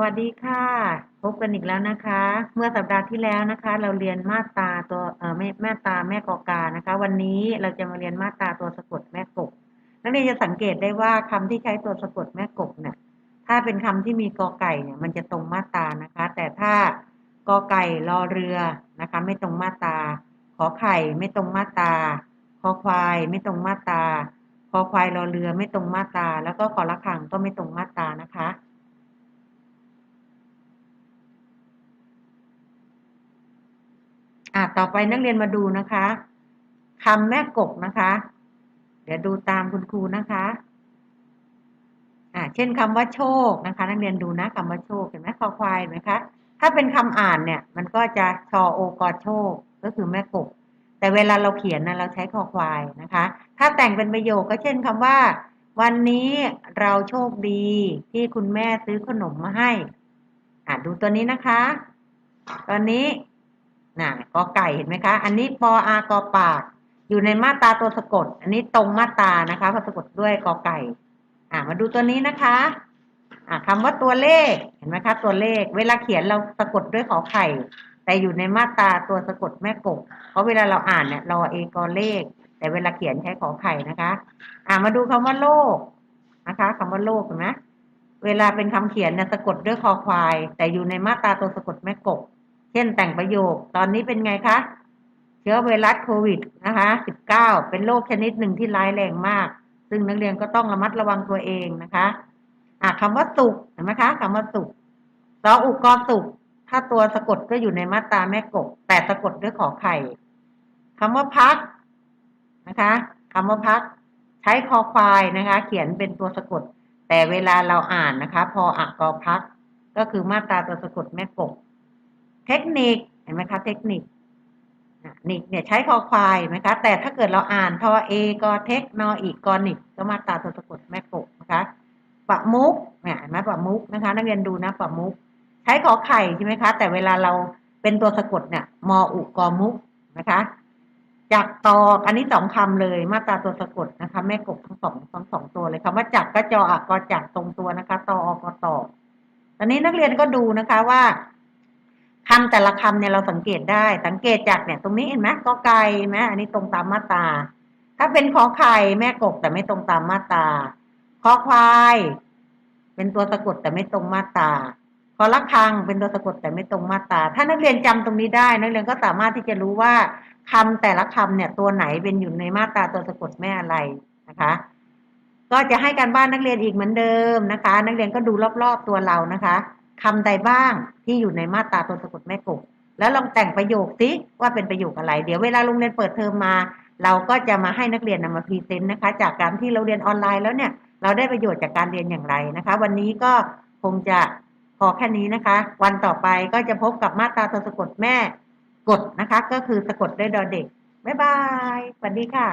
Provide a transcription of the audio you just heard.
วัสดีค่ะ พบกันอีกแล้วนะคะ เมื่อสัปดาห์ที่แล้วนะคะ เราเรียนมาตาตัวเอ่อแม่แม่ตาแม่กอกานะคะ วันนี้เราจะมาเรียนมาตาตัวสะกดแม่กบนักเรียนจะสังเกตได้ว่าคำที่ใช้ตัวสะกดแม่กบเนี่ยถ้าเป็นคำที่มีกอไก่เนี่ยมันจะตรงมาตานะคะ แต่ถ้ากอไก่รอเรือนะคะ ไม่ตรงมาตา ขอไข่ไม่ตรงมาตา คอควายไม่ตรงมาตา คอควายรอเรือไม่ตรงมาตา แล้วก็ขอละขังก็ไม่ตรงมาตานะคะ อะต่อไปนักเรียนมาดูนะคะคำแม่กบนะคะ เดี๋ยวดูตามคุณครูนะคะอ่าเช่นคำว่าโชคนะคะ นักเรียนดูนะคำว่าโชคเห็นไหมคอควายเห็นไหมคะถ้าเป็นคำอ่านเนี่ย มันก็จะชอโอกอโชคก็คือแม่กบแต่เวลาเราเขียนนะเราใช้คอควายนะคะ ถ้าแต่งเป็นประโยคก็เช่นคำว่า วันนี้เราโชคดีที่คุณแม่ซื้อขนมมาให้อ่าดูตัวนี้นะคะ ตอนนี้ น่ะกอไก่เห็นไหมคะ อันนี้ปออากอปาก อยู่ในมาตราตัวสะกด อันนี้ตรงมาตรานะคะพราะสะกดด้วยกอไก่ อ่ามาดูตัวนี้นะคะ อ่าคำว่าตัวเลขเห็นไหมคะ ตัวเลข เวลาเขียนเราสะกดด้วยขอไข่ แต่อยู่ในมาตราตัวสะกดแม่กบเพราะเวลาเราอ่านเนี่ยเราเอกอเลข แต่เวลาเขียนใช้ขอไข่นะคะ อ่ามาดูคำว่าโลกนะคะคำว่าโลกเห็นไหมเวลาเป็นคำเขียนเนี่ยสะกดด้วยคอควาย แต่อยู่ในมาตราตัวสะกดแม่กบ เช่นแต่งประโยค ตอนนี้เป็นไงคะ เชื้อไวรัสโควิดนะคะ19 เป็นโรคชนิดหนึ่งที่ร้ายแรงมาก ซึ่งนักเรียนก็ต้องระมัดระวังตัวเองนะคะอะคำว่าสุขเห็นไหมคะคำว่าสุขสออุกอสุขถ้าตัวสะกดก็อยู่ในมาตราแม่กบแต่สะกดด้วยขอไข่คำว่าพักนะคะคำว่าพักใช้คอควายนะคะ เขียนเป็นตัวสะกด แต่เวลาเราอ่านนะคะ พออักกอพัก ก็คือมาตราตัวสะกดแม่กบ เทคนิคเห็นไหมคะเทคนิคนิคเนี่ยใช้คอควายไหมคะ แต่ถ้าเกิดเราอ่านทอเอกอเทคนออีกกอนิกก็มาตราตัวสะกดแม่กบนะคะปะมุกเนี่ยเห็นไหมปะมุกนะคะนักเรียนดูนะปะมุก ใช้ขอไข่ใช่ไหมคะ แต่เวลาเราเป็นตัวสะกดเนี่ยมออุกอมุกนะคะจักตอกอันนี้สองคำเลยมาตราตัวสะกดนะคะ แม่กบทั้งสองทั้งสองตัวเลยคำว่าจักก็จออักกอจักตรงตัวนะคะตออกอตอตอนนี้นักเรียนก็ดูนะคะว่า คำแต่ละคำเนี่ยเราสังเกตได้ สังเกตจากเนี่ย ตรงนี้เห็นไหมกอไก่ไหมอันนี้ตรงตามมาตราถ้าเป็นขอไข่แม่กบแต่ไม่ตรงตามมาตราขอควาย เป็นตัวสะกดแต่ไม่ตรงมาตราขอละคังเป็นตัวสะกดแต่ไม่ตรงมาตราถ้านักเรียนจำตรงนี้ได้นักเรียนก็สามารถที่จะรู้ว่าคำแต่ละคำเนี่ย ตัวไหนเป็นอยู่ในมาตราตัวสะกดแม่อะไรนะคะ ก็จะให้การบ้านนักเรียนอีกเหมือนเดิมนะคะ นักเรียนก็ดูรอบๆตัวเรานะคะ คำใดบ้างที่อยู่ในมาตราตัวสะกดแม่กบแล้วลองแต่งประโยคสิว่าเป็นประโยคอะไร เดี๋ยวเวลาโรงเรียนเปิดเทอมมา เราก็จะมาให้นักเรียนนำมาพรีเซนต์นะคะ จากการที่เราเรียนออนไลน์แล้วเนี่ย เราได้ประโยชน์จากการเรียนอย่างไรนะคะ วันนี้ก็คงจะพอแค่นี้นะคะ วันต่อไปก็จะพบกับมาตราตัวสะกดแม่กดนะคะ ก็คือสะกดด้วยดอเด็กบ๊ายบายสวัสดีค่ะ